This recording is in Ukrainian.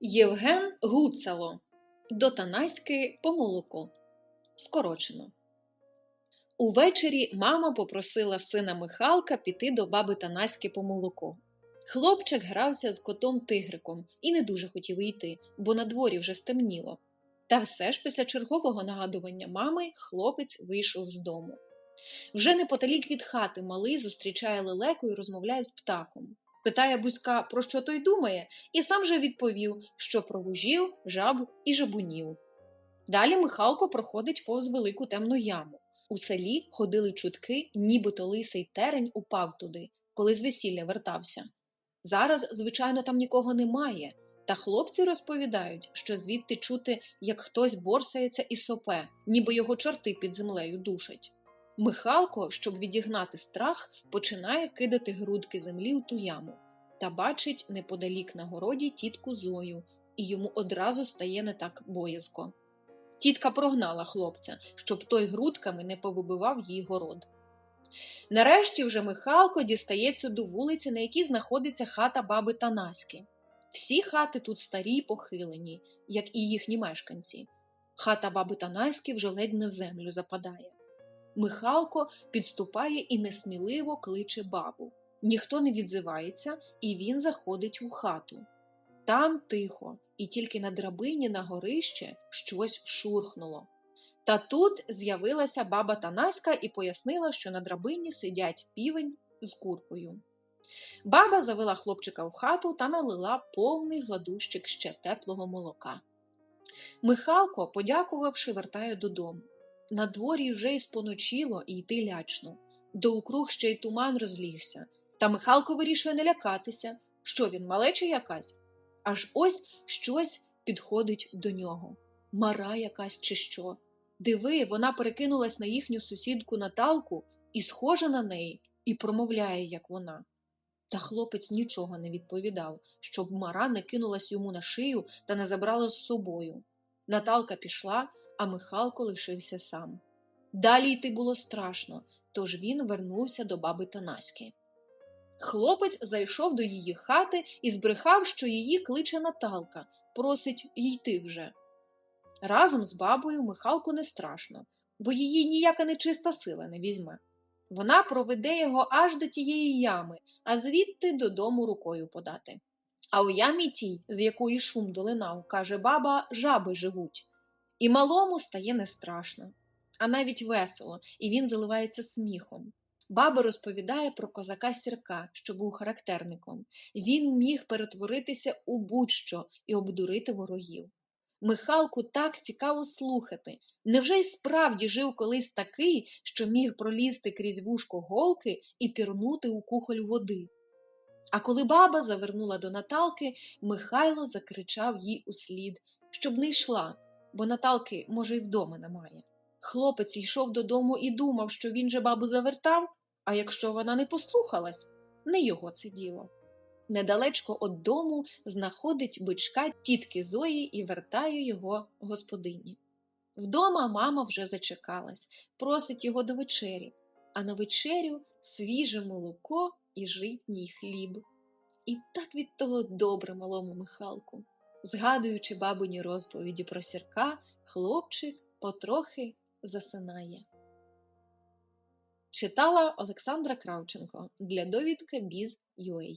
Євген Гуцало до Танаськи по молоко. Скорочено. Увечері мама попросила сина Михалка піти до баби Танаськи по молоко. Хлопчик грався з котом тигриком і не дуже хотів йти, бо на дворі вже стемніло. Та все ж після чергового нагадування мами хлопець вийшов з дому. Вже неподалік від хати малий зустрічає лелеку і розмовляє з птахом. Питає Бузька, про що той думає, і сам же відповів, що про вужів, жаб і жабунів. Далі Михалко проходить повз велику темну яму. У селі ходили чутки, нібито лисий терень упав туди, коли з весілля вертався. Зараз, звичайно, там нікого немає, та хлопці розповідають, що звідти чути, як хтось борсається і сопе, ніби його чорти під землею душать. Михалко, щоб відігнати страх, починає кидати грудки землі у ту яму та бачить неподалік на городі тітку Зою, і йому одразу стає не так боязко. Тітка прогнала хлопця, щоб той грудками не повибивав їй город. Нарешті вже Михалко дістається до вулиці, на якій знаходиться хата баби Танаськи. Всі хати тут старі й похилені, як і їхні мешканці. Хата баби Танаськи вже ледь не в землю западає. Михалко підступає і несміливо кличе бабу. Ніхто не відзивається, і він заходить у хату. Там тихо, і тільки на драбині на горище щось шурхнуло. Та тут з'явилася баба Танаська і пояснила, що на драбині сидять півень з куркою. Баба завела хлопчика в хату та налила повний гладущик ще теплого молока. Михалко, подякувавши, вертає додому. На дворі вже й споночило і йти лячно. До укруг ще й туман розлігся. Та Михалко вирішує не лякатися. Що він, малеча якась? Аж ось щось підходить до нього. Мара якась чи що. Диви, вона перекинулась на їхню сусідку Наталку і схожа на неї, і промовляє, як вона. Та хлопець нічого не відповідав, щоб Мара не кинулась йому на шию та не забрала з собою. Наталка пішла, а Михалко лишився сам. Далі йти було страшно, тож він вернувся до баби Танаськи. Хлопець зайшов до її хати і збрехав, що її кличе Наталка, просить йти вже. Разом з бабою Михалку не страшно, бо її ніяка нечиста сила не візьме. Вона проведе його аж до тієї ями, а звідти додому рукою подати. А у ямі тій, з якої шум долинав, каже баба, жаби живуть. І малому стає не страшно, а навіть весело, і він заливається сміхом. Баба розповідає про козака Сірка, що був характерником. Він міг перетворитися у будь-що і обдурити ворогів. Михалку так цікаво слухати. Невже й справді жив колись такий, що міг пролізти крізь вушко голки і пірнути у кухоль води? А коли баба завернула до Наталки, Михайло закричав їй услід, щоб не йшла, бо Наталки, може, й вдома немає. Хлопець йшов додому і думав, що він же бабу завертав, а якщо вона не послухалась, не його це діло. Недалечко від дому знаходить бичка тітки Зої і вертає його господині. Вдома мама вже зачекалась, просить його до вечері, а на вечерю свіже молоко і житній хліб. І так від того добре малому Михалку. Згадуючи бабині розповіді про сірка, хлопчик потрохи засинає. Читала Олександра Кравченко для довідка Біз.UA